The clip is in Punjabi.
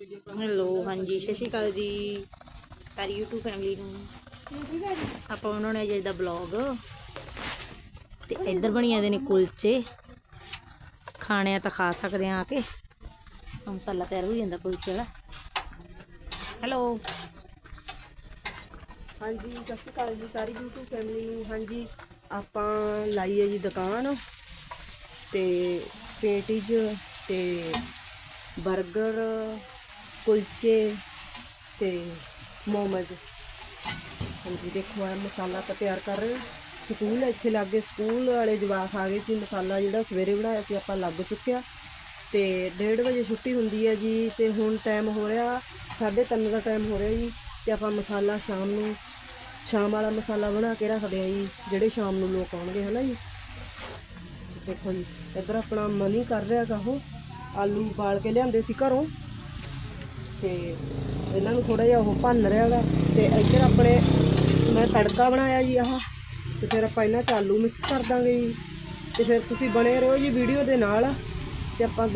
ਹੈਲੋ, ਹਾਂਜੀ, ਸਤਿ ਸ਼੍ਰੀ ਅਕਾਲ ਜੀ। ਸਾਰੀ YouTube ਫੈਮਿਲੀ ਨੂੰ। ਆਪਾਂ ਬਣਾਉਣਾ ਹੈ ਜੀ ਅੱਜ ਦਾ ਬਲੌਗ ਤੇ ਇੱਧਰ ਬਣੀ ਜਾਂਦੇ ਨੇ ਕੁਲਚੇ। ਖਾਣੇ ਆ ਤਾਂ ਖਾ ਸਕਦੇ ਆ ਆ ਕੇ। ਮਸਾਲਾ ਤਿਆਰ ਹੋ ਜਾਂਦਾ ਕੁਲਚੇ ਵਾਲਾ। ਹੈਲੋ। ਹਾਂਜੀ, ਸਤਿ ਸ਼੍ਰੀ ਅਕਾਲ ਜੀ, ਸਾਰੀ YouTube ਫੈਮਿਲੀ ਨੂੰ। ਹਾਂਜੀ, ਆਪਾਂ ਲਾਈ ਹੈ ਜੀ ਦੁਕਾਨ। ਤੇ ਪੇਟੀਜ ਤੇ 버ਗਰ ਕੁਲਚੇ ਤੇ ਮੋਮਜ। ਹਾਂਜੀ, ਦੇਖੋ ਆ ਮਸਾਲਾ ਤਾਂ ਤਿਆਰ ਕਰ ਰਹੇ ਹਾਂ। ਸਕੂਲ ਇੱਥੇ ਲੱਗੇ ਸਕੂਲ ਵਾਲੇ ਜਵਾਕ ਆ ਗਏ ਸੀ। ਮਸਾਲਾ ਜਿਹੜਾ ਸਵੇਰੇ ਬਣਾਇਆ ਸੀ, ਆਪਾਂ ਲੱਗ ਚੁੱਕਿਆ। ਤੇ 1:30 ਵਜੇ ਛੁੱਟੀ ਹੁੰਦੀ ਹੈ ਜੀ, ਤੇ ਹੁਣ ਟਾਈਮ ਹੋ ਰਿਹਾ 3:30 ਦਾ ਟਾਈਮ ਹੋ ਰਿਹਾ ਜੀ, ਤੇ ਆਪਾਂ ਮਸਾਲਾ ਸ਼ਾਮ ਨੂੰ, ਸ਼ਾਮ ਵਾਲਾ ਮਸਾਲਾ ਬਣਾ ਕੇ ਰੱਖਦੇ ਆ ਜੀ, ਜਿਹੜੇ ਸ਼ਾਮ ਨੂੰ ਲੋਕ ਆਉਣਗੇ, ਹਨਾ ਜੀ। ਦੇਖੋ ਜੀ, ਇੱਧਰ ਆਪਣਾ ਮਨੀ ਕਰ ਰਿਹਾ ਗਾ ਉਹ। ਆਲੂ ਉਬਾਲ ਕੇ ਲਿਆਂਦੇ ਸੀ ਘਰੋਂ। ਤੇ ਇਹਨਾਂ ਨੂੰ ਥੋੜਾ ਜਿਹਾ ਉਹ ਭੰਨ ਰਿਹਾ ਗਾ ਤੇ ਇੱਧਰ ਆਪਣੇ ਮੈਂ ਤੜਕਾ ਬਣਾਇਆ ਜੀ ਆਹ, ਤੇ ਫਿਰ ਆਪਾਂ ਇਹਨਾਂ ਚ ਆਲੂ ਮਿਕਸ ਕਰ ਦਾਂਗੇ ਜੀ। ਤੇ ਫਿਰ ਤੁਸੀਂ ਬਣੇ ਰਹੋ ਜੀ ਵੀਡੀਓ ਦੇ ਨਾਲ ਤੇ ਆਪਾਂ